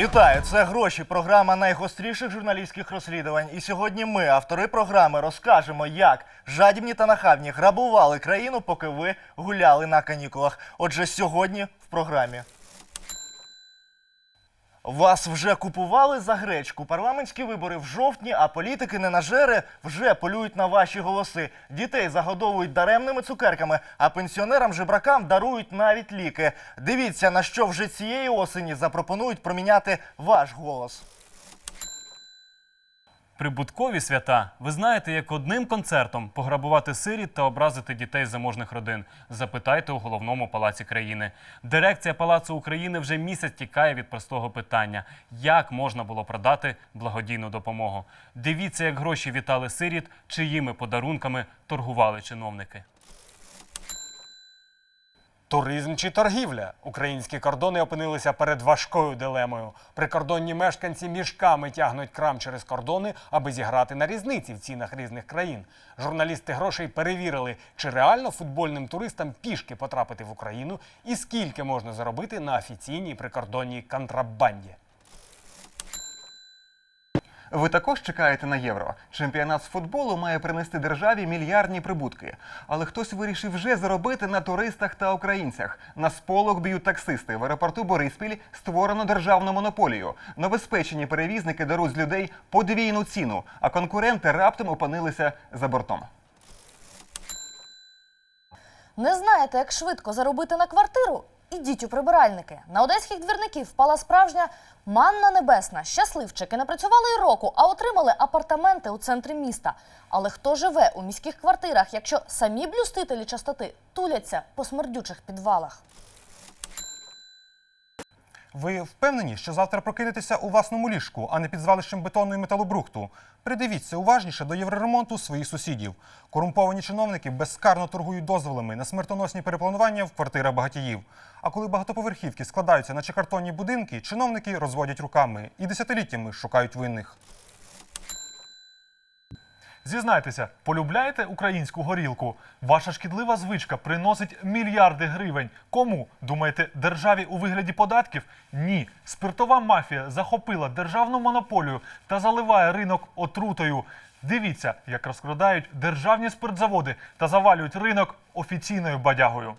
Вітаю! Це гроші. Програма найгостріших журналістських розслідувань. І сьогодні ми, автори програми, розкажемо, як жадібні та нахабні грабували країну, поки ви гуляли на канікулах. Отже, сьогодні в програмі. Вас вже купували за гречку. Парламентські вибори в жовтні, а політики ненажери вже полюють на ваші голоси. Дітей загодовують даремними цукерками, а пенсіонерам жебракам дарують навіть ліки. Дивіться, на що вже цієї осені запропонують проміняти ваш голос. Прибуткові свята. Ви знаєте, як одним концертом пограбувати сиріт та образити дітей заможних родин. Запитайте у головному палаці країни. Дирекція Палацу України вже місяць тікає від простого питання: як можна було продати благодійну допомогу. Дивіться, як гроші вітали сиріт, чиїми подарунками торгували чиновники. Туризм чи торгівля? Українські кордони опинилися перед важкою дилемою. Прикордонні мешканці мішками тягнуть крам через кордони, аби зіграти на різниці в цінах різних країн. Журналісти грошей перевірили, чи реально футбольним туристам пішки потрапити в Україну і скільки можна заробити на офіційній прикордонній контрабанді. Ви також чекаєте на євро. Чемпіонат з футболу має принести державі мільярдні прибутки. Але хтось вирішив вже заробити на туристах та українцях. На сполох б'ють таксисти. В аеропорту Бориспіль створено державну монополію. Новоспечені перевізники даруть з людей подвійну ціну, а конкуренти раптом опинилися за бортом. Не знаєте, як швидко заробити на квартиру? Ідіть у прибиральники. На одеських двірників впала справжня манна небесна. Щасливчики не працювали й року, а отримали апартаменти у центрі міста. Але хто живе у міських квартирах, якщо самі блюстителі частоти туляться по смердючих підвалах? Ви впевнені, що завтра прокинетеся у власному ліжку, а не під звалищем бетону і металобрухту? Придивіться уважніше до євроремонту своїх сусідів. Корумповані чиновники безкарно торгують дозволами на смертоносні перепланування в квартирах багатіїв. А коли багатоповерхівки складаються наче картонні будинки, чиновники розводять руками і десятиліттями шукають винних. Зізнайтеся, полюбляєте українську горілку? Ваша шкідлива звичка приносить мільярди гривень. Кому? Думаєте, державі у вигляді податків? Ні. Спиртова мафія захопила державну монополію та заливає ринок отрутою. Дивіться, як розкрадають державні спиртзаводи та завалюють ринок офіційною бадягою.